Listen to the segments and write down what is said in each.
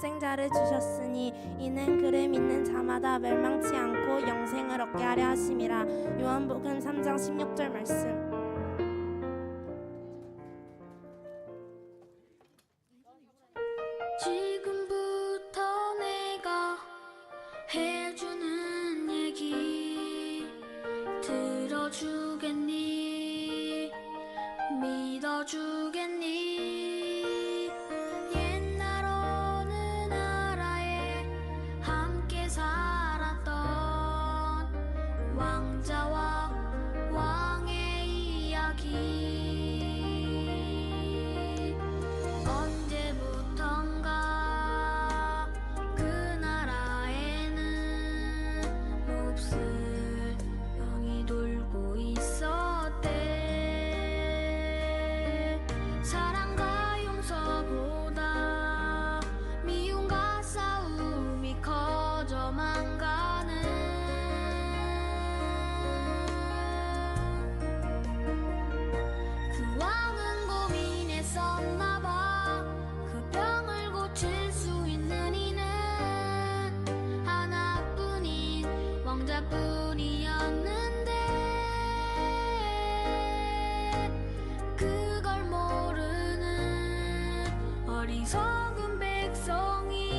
독생자를 주셨으니 이는 그를 믿는 자마다 멸망치 않고 영생을 얻게 하려 하심이라. 요한복음 3장 16절 말씀. 천군 백성이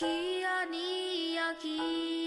Kia ni ya ki.